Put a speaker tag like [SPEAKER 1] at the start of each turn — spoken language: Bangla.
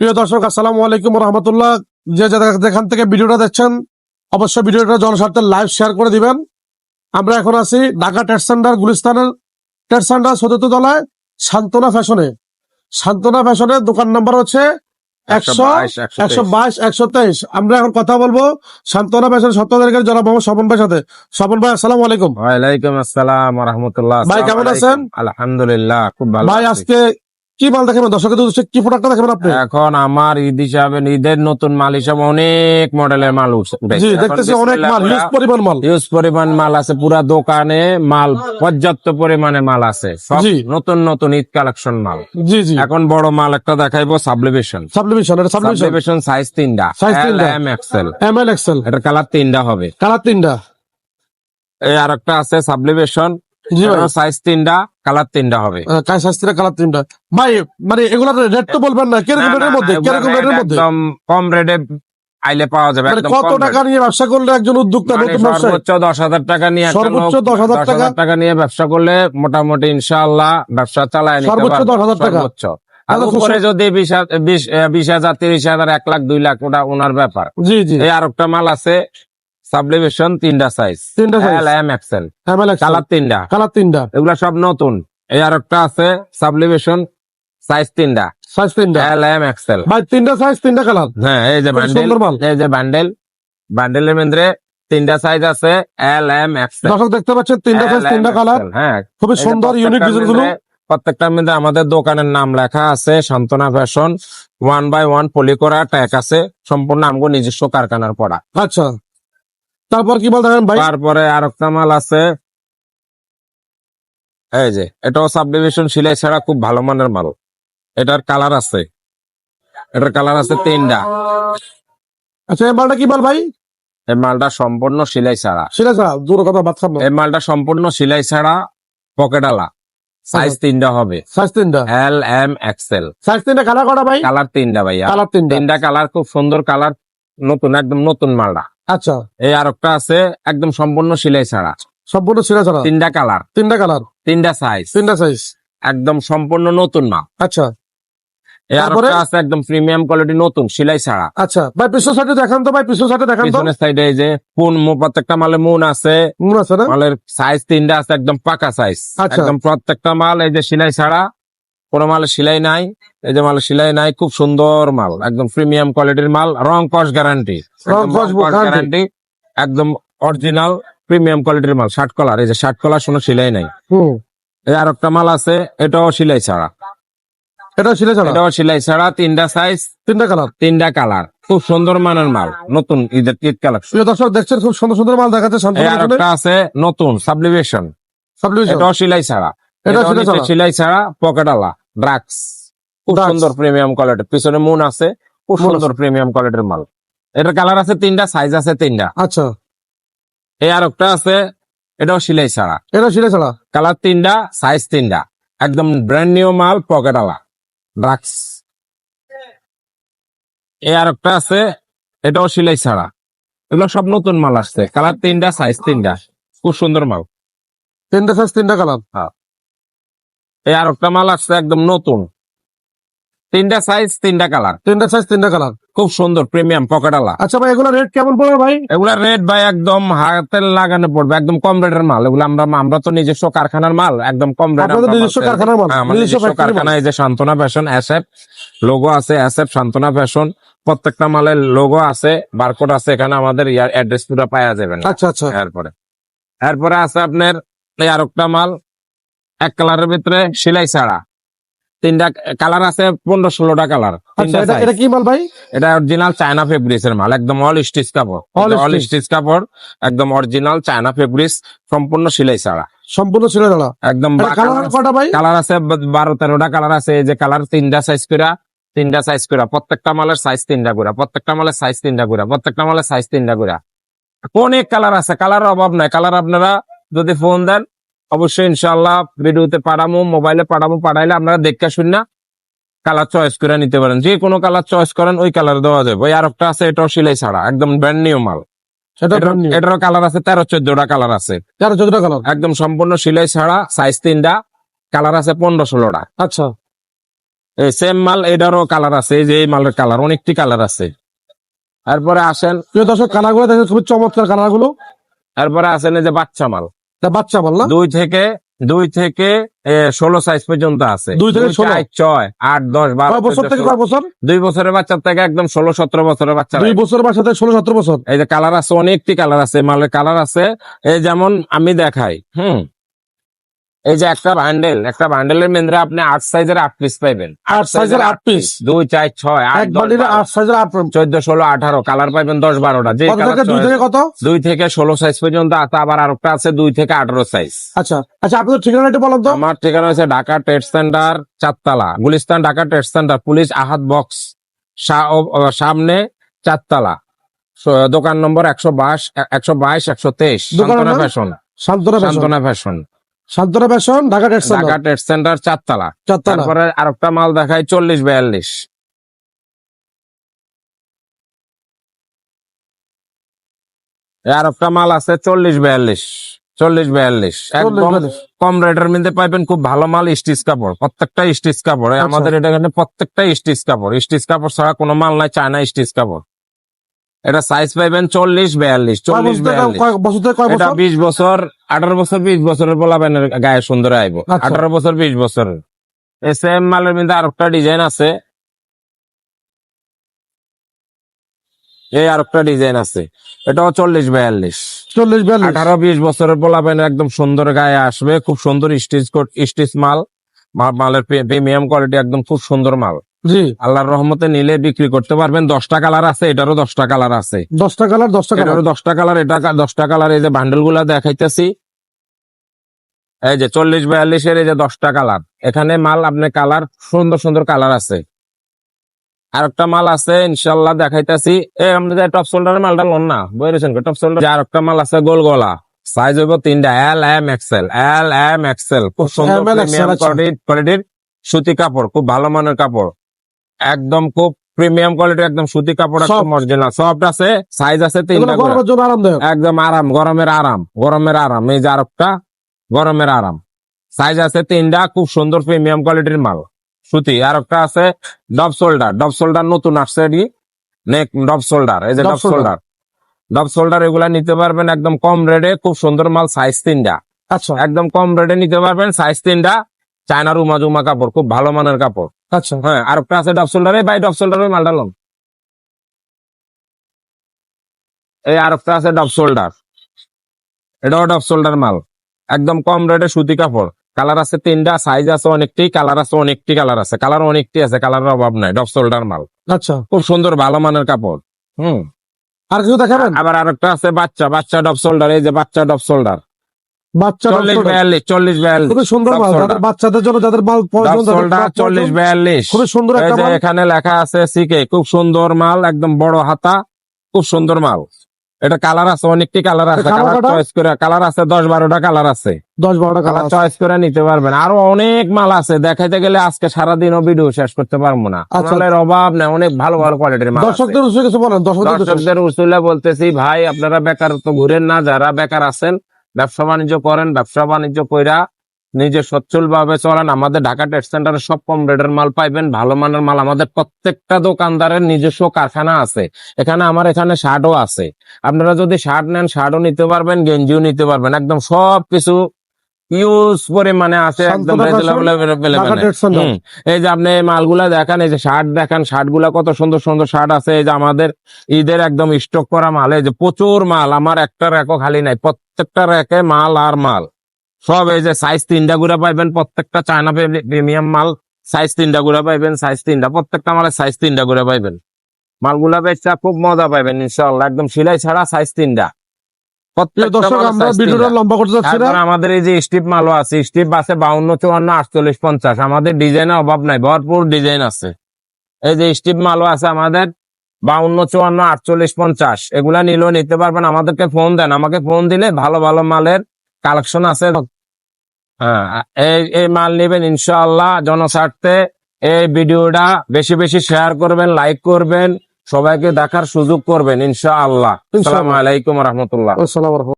[SPEAKER 1] প্রিয় দর্শক আসসালামু আলাইকুম রহমতুল্লাহ যে যেখান থেকে ভিডিওটা দেখছেন অবশ্যই ভিডিওটা জনস্বার্থে লাইভ শেয়ার করে দিবেন। আমরা এখন আছি ঢাকা টেট সেন্টার গুলিস্তানের টেট সেন্টার চতুর্থ তলায় সান্তনা ফ্যাশনে। সান্তনা ফ্যাশনের দোকান নাম্বার হচ্ছে একশো একশো বাইশ একশো তেইশ। আমরা এখন কথা বলব সান্তনা ফ্যাশন সত্তরের জনাব মোহাম্মদ স্বপন ভাইয়ের সাথে। স্বপন ভাই আসসালামু আলাইকুম।
[SPEAKER 2] ওয়ালাইকুম আসসালাম রহমতুল্লাহ
[SPEAKER 1] ভাই, কেমন আছেন?
[SPEAKER 2] আলহামদুলিল্লাহ খুব ভালো
[SPEAKER 1] ভাই আজকে কি মাল দেখাবেন দর্শকের উদ্দেশ্যে কি প্রোডাক্টটা দেখাবেন আপনি?
[SPEAKER 2] এখন আমার ঈদ হিসাবে ঈদের নতুন মাল হিসাবে অনেক মডেলের মাল উঠছে।
[SPEAKER 1] জি দেখতেছি অনেক মাল হিউজ পরিমাণ মাল।
[SPEAKER 2] ইউজ পরিমাণ মাল আছে পুরা দোকানে মাল পর্যাপ্ত পরিমাণে মাল আছে। সব নতুন নতুন ঈদ কালেকশন মাল।
[SPEAKER 1] জি জি।
[SPEAKER 2] এখন বড় মাল একটা দেখাইবো সাবলিভেশন
[SPEAKER 1] সাবলিমিশন এটা সাবলিমিশন
[SPEAKER 2] সাবলিভেশন সাইজ তিনটা।
[SPEAKER 1] Size তিনটা।
[SPEAKER 2] M XL
[SPEAKER 1] M L XL
[SPEAKER 2] এটা কালার তিনটা হবে।
[SPEAKER 1] কালার তিনটা।
[SPEAKER 2] এই আর একটা আছে সাবলিভেশন সাইজ তিনটা কালার তিনটা হবে।
[SPEAKER 1] আহ, কাজ কালার তিনটা ভাই মানে এগুলার রেট তো বলবেন না কীরকম রেটের মধ্যে কীরকম রেটের মধ্যে?
[SPEAKER 2] একদম কম রেটে আইলে পাওয়া যাবে
[SPEAKER 1] মানে কত টাকা নিয়ে ব্যবসা করলে একজন উদ্যোক্তা
[SPEAKER 2] মানে
[SPEAKER 1] নতুন
[SPEAKER 2] সর্বোচ্চ দশ হাজার টাকা নিয়ে
[SPEAKER 1] সর্বোচ্চ 10,000
[SPEAKER 2] 10,000
[SPEAKER 1] টাকা?
[SPEAKER 2] টাকা নিয়ে ব্যবসা করলে মোটামুটি ইনশাআল্লাহ ব্যবসা চালায়
[SPEAKER 1] সর্বোচ্চ
[SPEAKER 2] পারবে।
[SPEAKER 1] 10,000 টাকা?
[SPEAKER 2] উপরে যদি বিশ হাজার- বিশ হাজার তিরিশ হাজার এক লাখ দুই লাখ ওটা ওনার ব্যাপার।
[SPEAKER 1] জি জি।
[SPEAKER 2] এই আর একটা মাল আছে সাবলিভেশন তিনটা সাইজ
[SPEAKER 1] তিনটা size
[SPEAKER 2] L M XL colour তিনটা।
[SPEAKER 1] কালার তিনটা।
[SPEAKER 2] এগুলা সব নতুন। এই আর একটা আছে সাবলিভেশন সাইজ তিনটা।
[SPEAKER 1] সাইজ তিনটা।
[SPEAKER 2] এল এম এক্সেল
[SPEAKER 1] ভাই তিনটা সাইজ তিনটা কালার
[SPEAKER 2] হ্যাঁ এই যে বান্ডেল এই যে বান্ডেল বান্ডেলের মধ্যে তিনটা সাইজ আছে এল এম এক্সেল
[SPEAKER 1] দর্শক দেখতে পাচ্ছেন তিনটা সাইজ তিনটা কালার
[SPEAKER 2] হ্যাঁ।
[SPEAKER 1] খুবই সুন্দর ইউনিক
[SPEAKER 2] প্রত্যেকটার
[SPEAKER 1] ডিজাইনগুলো।
[SPEAKER 2] মধ্যে- প্রত্যেকটার মধ্যে আমাদের দোকানের নাম লেখা আছে Santona fashion one by one poly করা ট্যাগ আছে। সম্পূর্ণ আমগো নিজস্ব কারখানার পড়া
[SPEAKER 1] আচ্ছা। তারপর কি বল দেখেন ভাই?
[SPEAKER 2] তারপরে আর একটা মাল আছে। এই যে এটাও সাবডিভিশন সিলাই ছাড়া খুব ভালো মানের মাল। এটার কালার আছে। এটার কালার আছে তিনটা।
[SPEAKER 1] আচ্ছা এই মালটা কি মাল ভাই?
[SPEAKER 2] এই মালটা সম্পূর্ণ সিলাই ছাড়া।
[SPEAKER 1] সেটা ছাড়া দূর কথা বাদ খাব
[SPEAKER 2] এই মালটা সম্পূর্ণ সিলাই ছাড়া পকেটালা সাইজ তিনটা হবে।
[SPEAKER 1] সাইজ তিনটা?
[SPEAKER 2] এল এম এক্সেল
[SPEAKER 1] সাইজ তিনটা কালার কটা ভাই?
[SPEAKER 2] কালার তিনটা ভাইয়া।
[SPEAKER 1] কালার তিনটা।
[SPEAKER 2] তিনটা কালার খুব সুন্দর কালার নতুন একদম নতুন মালটা।
[SPEAKER 1] আচ্ছা।
[SPEAKER 2] এই আর একটা আছে একদম সম্পূর্ণ সিলাই ছাড়া।
[SPEAKER 1] সম্পূর্ণ সিরা ছাড়া?
[SPEAKER 2] তিনটা কালার।
[SPEAKER 1] তিনটা কালার?
[SPEAKER 2] তিনটা সাইজ
[SPEAKER 1] তিনটা সাইজ
[SPEAKER 2] একদম সম্পূর্ণ নতুন মাল।
[SPEAKER 1] আচ্ছা।
[SPEAKER 2] এই আছে একদম প্রিমিয়াম কোয়ালিটি নতুন সিলাই ছাড়া।
[SPEAKER 1] আচ্ছা। ভাই পিছন সাইডে দেখান তো ভাই পিছন সাইডে দেখান তো।
[SPEAKER 2] পিছনের সাইডে এই যে প্রত্যেকটা মালে মুন আছে।
[SPEAKER 1] মনে আছে না?
[SPEAKER 2] মালের সাইজ তিনটা আছে একদম পাকা সাইজ
[SPEAKER 1] আচ্ছা।
[SPEAKER 2] একদম প্রত্যেকটা মাল এই যে সিলাই ছাড়া। কোনো মালে সিলাই নাই এই যে মালে সিলাই নাই খুব সুন্দর মাল একদম প্রিমিয়াম কোয়ালিটির মাল রং কস গ্যারান্টি। গ্যারান্টি একদম অরিজিনাল প্রিমিয়াম কোয়ালিটির মাল শার্ট কলার এই যে শার্ট কলার কোনো সিলাই নাই। আর একটা মাল আছে এটাও সিলাই ছাড়া।
[SPEAKER 1] এটা সিরা ছাড়া?
[SPEAKER 2] এটাও সিলাই ছাড়া তিনটা সাইজ
[SPEAKER 1] তিনটা কালার
[SPEAKER 2] তিনটা কালার খুব সুন্দর মানের মাল নতুন ঈদের ঈদ কালেকশন
[SPEAKER 1] দর্শক দেখছেন খুব সুন্দর সুন্দর মাল দেখাচ্ছে
[SPEAKER 2] একটা আছে নতুন সাবলিভেশন
[SPEAKER 1] সাবডিভিশন
[SPEAKER 2] এটাও সিলাই ছাড়া।
[SPEAKER 1] এটা সিলাই ছাড়া।
[SPEAKER 2] ড্রাগস। খুব। সুন্দর প্রিমিয়াম কোয়ালিটির পিছনে মুন আছে খুব সুন্দর প্রিমিয়াম কোয়ালিটির মাল। এটার কালার আছে তিনটা সাইজ আছে তিনটা।
[SPEAKER 1] আচ্ছা।
[SPEAKER 2] এই আর একটা আছে এটাও সিলাই ছাড়া।
[SPEAKER 1] এটা সিরা ছাড়া?
[SPEAKER 2] কালার তিনটা সাইজ তিনটা। একদম ব্র্যান্ড নিউ মাল পকেটালা ড্রাগস এই আর একটা আছে এটাও সিলাই ছাড়া। এগুলো সব নতুন মাল আসছে। কালার তিনটা সাইজ তিনটা। খুব সুন্দর মাল।
[SPEAKER 1] তিনটা সাইজ তিনটা কালার
[SPEAKER 2] এই আর একটা মাল আসছে একদম নতুন। তিনটা সাইজ তিনটা কালার
[SPEAKER 1] তিনটা সাইজ তিনটা কালার
[SPEAKER 2] খুব সুন্দর প্রিমিয়াম পকেটালা
[SPEAKER 1] আচ্ছা ভাই এগুলো রেট কেমন পড়বে ভাই?
[SPEAKER 2] এগুলা রেট ভাই একদম হাতের লাগানো পড়বে একদম কম রেটের মাল। এগুলো আমরা আমরা তো নিজস্ব কারখানার মাল একদম কম রেট
[SPEAKER 1] নিজস্ব কারখানার মাল, নিজস্ব
[SPEAKER 2] নিজস্ব কারখানা এই যে সান্তনা ফ্যাশন এসএফ লোগো আছে এসএফ সান্তনা ফ্যাশন প্রত্যেকটা মালের লোগো আছে বারকোড আছে এখানে আমাদের অ্যাড্রেস পুরো পাওয়া যাবে
[SPEAKER 1] আচ্ছা আচ্ছা।
[SPEAKER 2] এরপরে এরপরে আছে আপনার এই আর একটা মাল এক কালারের ভিতরে সেলাই ছাড়া। তিনটা কালার আছে পনেরো ষোলোটা কালার।
[SPEAKER 1] আচ্ছা এটা কি মাল ভাই?
[SPEAKER 2] এটা অরিজিনাল চায়না ফেব্রিক্স এর মাল একদম অল স্টিচ কাপড়। অল স্টিচ কাপড় একদম অরিজিনাল চায়না ফেব্রিক্স সম্পূর্ণ সিলাই ছাড়া।
[SPEAKER 1] সম্পূর্ণ সিরা ছাড়া।
[SPEAKER 2] একদম
[SPEAKER 1] কালার
[SPEAKER 2] কালার আছে বারো তেরোটা কালার আছে এই যে কালার তিনটা সাইজ করে তিনটা সাইজ করে প্রত্যেকটা মালের সাইজ তিনটা করে প্রত্যেকটা মালের সাইজ তিনটা করে প্রত্যেকটা মালের সাইজ তিনটা করে। অনেক কালার আছে কালারের অভাব নাই। কালার আপনারা যদি ফোন দেন অবশ্যই ইনশাল্লাহ ভিডিওতে পাঠাবো মোবাইলে পাঠাবো পাঠাইলে আপনারা দেখে শুন না কালার চয়েস করে নিতে পারেন। যে কোনো কালার চয়েস করেন ওই কালার দেওয়া যাবে। ওই আর একটা আছে এটাও সিলাই ছাড়া একদম ব্র্যান্ড নিউ মাল। এটারও কালার আছে তেরো চোদ্দটা কালার আছে।
[SPEAKER 1] তেরো চোদ্দটা কালার
[SPEAKER 2] একদম সম্পূর্ণ সিলাই ছাড়া সাইজ তিনটা কালার আছে পনেরো ষোলোটা।
[SPEAKER 1] আচ্ছা।
[SPEAKER 2] এই সেম মাল এটারও কালার আছে এই যে এই মালের কালার অনেকটি কালার আছে। তারপরে আসেন
[SPEAKER 1] দর্শক কালারগুলো দেখেন খুবই চমৎকার কালারগুলো
[SPEAKER 2] তারপরে আসেন এই যে বাচ্চা মাল।
[SPEAKER 1] এটা বাচ্চা বললাম
[SPEAKER 2] দুই থেকে দুই থেকে ষোলো সাইজ পর্যন্ত আছে।
[SPEAKER 1] দুই থেকে 16?
[SPEAKER 2] ছয় আট দশ বারো
[SPEAKER 1] বছর থেকে। কয় বছর?
[SPEAKER 2] দুই বছরের বাচ্চার থেকে একদম ষোলো সতেরো বছরের বাচ্চা
[SPEAKER 1] দুই বছর বাচ্চা থেকে ষোলো সতেরো বছর?
[SPEAKER 2] এই যে কালার আছে অনেকটি কালার আছে মালের কালার আছে। এই যেমন আমি দেখাই হুম? এই যে একটা বান্ডেল একটা বান্ডেলের মেন্দ্রে আপনি আট সাইজের আট পিস পাইবেন।
[SPEAKER 1] আট সাইজের আট পিস
[SPEAKER 2] দুই চার ছয় আট
[SPEAKER 1] আট সাইজের আট
[SPEAKER 2] চোদ্দ ষোলো আঠারো। কালার পাইবেন দশ বারোটা। যে
[SPEAKER 1] দুই থেকে কত?
[SPEAKER 2] দুই থেকে ষোলো সাইজ পর্যন্ত আছে। আবার আরেকটা আছে দুই থেকে আঠারো সাইজ
[SPEAKER 1] আচ্ছা আচ্ছা আপনাদের ঠিকানা একটু বলেন তো।
[SPEAKER 2] আমার ঠিকানা হচ্ছে ঢাকা ট্রেড সেন্টার চারতলা Gulistan Dhaka trade centre police আহাত বক্স সামনে চারতলা দোকান নম্বর একশো বাইশ একশো বাইশ একশো তেইশ। সান্তনা fashion Santona fashion
[SPEAKER 1] Santona fashion Dhaka textile
[SPEAKER 2] Dhaka centre চারতলা।
[SPEAKER 1] চারতলা।
[SPEAKER 2] তারপরে আরেকটা মাল দেখাই চল্লিশ বিয়াল্লিশ। আরেকটা মাল আছে চল্লিশ বিয়াল্লিশ। চল্লিশ বিয়াল্লিশ। একদম কম রেটের মধ্যে পাইবেন খুব ভালো মাল স্টিচ কাপড়। প্রত্যেকটা স্টিচ কাপড়।
[SPEAKER 1] আচ্ছা।
[SPEAKER 2] আমাদের এটা এখানে প্রত্যেকটা স্টিচ কাপড়। স্টিচ কাপড় ছাড়া কোনো মাল নাই চায়না স্টিচ কাপড়। এটা সাইজ পাইবেন চল্লিশ বিয়াল্লিশ। চল্লিশ
[SPEAKER 1] বছর বছর
[SPEAKER 2] এটা বিশ বছর আঠারো বছর বিশ বছরের বলাবেনের গায়ে সুন্দর আইব।
[SPEAKER 1] আচ্ছা।
[SPEAKER 2] আঠারো বছর বিশ বছরের এই সেম মালের মধ্যে আরেকটা ডিজাইন আছে। এই আরেকটা ডিজাইন আছে। এটাও চল্লিশ বিয়াল্লিশ।
[SPEAKER 1] চল্লিশ বিয়াল্লিশ।
[SPEAKER 2] আঠারো বিশ বছরের পোলাবেন একদম সুন্দর গায়ে আসবে। খুব সুন্দর স্টিচ স্টিচ মাল। মালের প্রিমিয়াম কোয়ালিটি একদম খুব সুন্দর মাল।
[SPEAKER 1] জি।
[SPEAKER 2] আল্লাহর রহমতে নিলে বিক্রি করতে পারবেন। দশটা কালার আছে এটারও দশটা কালার আছে।
[SPEAKER 1] দশটা কালার দশটা কালার।
[SPEAKER 2] দশটা কালার এটা দশটা কালার এই যে বান্ডেলগুলা দেখাইতেছি। এই যে চল্লিশ বিয়াল্লিশের এই যে দশটা কালার। এখানে মাল আপনি কালার সুন্দর সুন্দর কালার আছে। আর একটা মাল আছে ইনশাল্লাহ দেখাইতেছি। এই আমাদের টপ শোল্ডারের মালটা লোন না বইরেছেন টপ শোল্ডার আর একটা মাল আছে গোল গলা। সাইজ হইব তিনটা L M XL L M XL খুব সুন্দর
[SPEAKER 1] XL, আচ্ছা।
[SPEAKER 2] কোয়ালিটির সুতি কাপড় খুব ভালো মানের কাপড়। একদম খুব প্রিমিয়াম কোয়ালিটির একদম সুতি কাপড় একদম অরিজিনাল সফট আছে সাইজ আছে তিনটা একদম আরাম গরমের আরাম গরমের আরাম। এই যে গরমের আরাম। সাইজ আছে তিনটা খুব সুন্দর প্রিমিয়াম কোয়ালিটির মাল। সুতি আর একটা আছে ডব শোল্ডার ডব শোল্ডার নতুন আসছে এটি। নেক ডব শোল্ডার এই যে ডব। শোল্ডার ডব শোল্ডার এগুলা নিতে পারবেন একদম কম রেটে খুব সুন্দর মাল সাইজ তিনটা।
[SPEAKER 1] আচ্ছা।
[SPEAKER 2] একদম কম রেটে নিতে পারবেন সাইজ তিনটা। চায়নার উমা জুমা কাপড় খুব ভালো মানের কাপড়।
[SPEAKER 1] আচ্ছা।
[SPEAKER 2] হ্যাঁ আর একটা আছে ডব শোল্ডারে বাই ডব শোল্ডারের মালটা লম এই আর একটা আছে ডব শোল্ডার এটাও ডব শোল্ডার মাল। একদম কম রেটে সুতি কাপড়। কালার আছে তিনটা সাইজ আছে অনেকটি কালার আছে অনেকটি কালার আছে। কালার অনেকটি আছে কালারের অভাব নাই ডব শোল্ডার মাল।
[SPEAKER 1] আচ্ছা।
[SPEAKER 2] খুব সুন্দর ভালো মানের কাপড়। হুম।
[SPEAKER 1] আর কিছু দেখাবেন?
[SPEAKER 2] আবার আরেকটা আছে বাচ্চা বাচ্চা ডব শোল্ডার এই যে বাচ্চা ডব শোল্ডার
[SPEAKER 1] বাচ্চা
[SPEAKER 2] চল্লিশ বিয়াল্লিশ চল্লিশ বিয়াল্লিশ।
[SPEAKER 1] খুবই সুন্দর মাল। যাদের বাচ্চাদের জন্য যাদের মাল প্রয়োজন যাদের
[SPEAKER 2] শোল্ডার
[SPEAKER 1] মাল
[SPEAKER 2] চল্লিশ বিয়াল্লিশ।
[SPEAKER 1] খুবই সুন্দর একটা মাল।
[SPEAKER 2] এখানে লেখা আছে সিকে খুব সুন্দর মাল একদম বড় হাতা খুব সুন্দর মাল। এটা কালার আছে অনেকটি কালার আছে। কালার চয়েস করে কালার আছে দশ বারোটা কালার আছে।
[SPEAKER 1] দশ বারোটা
[SPEAKER 2] কালার চয়েস করে নিতে পারবেন। আরও অনেক মাল আছে। দেখাইতে গেলে আজকে সারাদিনও ভিডিও শেষ করতে পারব না।
[SPEAKER 1] আচ্ছা।
[SPEAKER 2] মালের অভাব নেই অনেক ভালো ভালো কোয়ালিটির মাল।
[SPEAKER 1] দর্শকদের উৎসে কিছু বলেন দর্শকদের
[SPEAKER 2] উসুলে। বলতেছি ভাই আপনারা বেকার তো ঘুরেন না যারা বেকার আছেন ব্যবসা বাণিজ্য করেন, ব্যবসা বাণিজ্য কইরা নিজে সচ্ছল ভাবে চলেন। আমাদের ঢাকা ট্রেড সেন্টারে সব কম রেটের মাল পাইবেন, ভালো মানের মাল। আমাদের প্রত্যেকটা দোকানদারের নিজস্ব কারখানা আছে। এখানে আমার এখানে শার্টও আছে। আপনারা যদি শার্ট নেন, শার্টও নিতে পারবেন, গেঞ্জিও নিতে পারবেন। একদম সব কিছু ইউজ পরিমাণে আছে একদম। হুম। এই যে আপনি মালগুলা দেখেন এই যে শার্ট দেখেন শার্টগুলা কত সুন্দর সুন্দর শার্ট আছে এই যে আমাদের ঈদের একদম স্টক করা মাল এই যে প্রচুর মাল আমার একটা র্যাকও খালি নাই প্রত্যেকটা র্যাকে মাল আর মাল সব এই যে সাইজ তিনটা গুলা পাইবেন প্রত্যেকটা চায়না প্রিমিয়াম মাল সাইজ তিনটা গুলা পাইবেন সাইজ তিনটা প্রত্যেকটা মালের সাইজ তিনটা গুলা পাইবেন মালগুলা বেচা খুব মজা পাইবেন ইনশাল্লাহ একদম সিলাই ছাড়া সাইজ তিনটা
[SPEAKER 1] দর্শক আমরা ভিডিওটা লম্বা করতে যাচ্ছি না।
[SPEAKER 2] আমাদের এই যে স্টিপ মালও আছে স্টিপ আছে বাউন্ন চুয়ান্ন আটচল্লিশ পঞ্চাশ। আমাদের ডিজাইনের অভাব নাই ভরপুর ডিজাইন আছে। এই যে স্টিপ মালও আছে আমাদের বাউন্ন চুয়ান্ন আটচল্লিশ পঞ্চাশ। এগুলা নিলেও নিতে পারবেন। আমাদেরকে ফোন দেন। আমাকে ফোন দিলে ভালো ভালো মালের কালেকশন আছে। হ্যাঁ এই এই মাল নেবেন ইনশাআল্লাহ জনস্বার্থে। এই ভিডিওটা বেশি বেশি শেয়ার করবেন লাইক করবেন। সবাইকে দেখার সুযোগ করবেন ইনশাআল্লাহ।
[SPEAKER 1] আসসালাম
[SPEAKER 2] আসসালামু আলাইকুম রহমতুল্লাহ।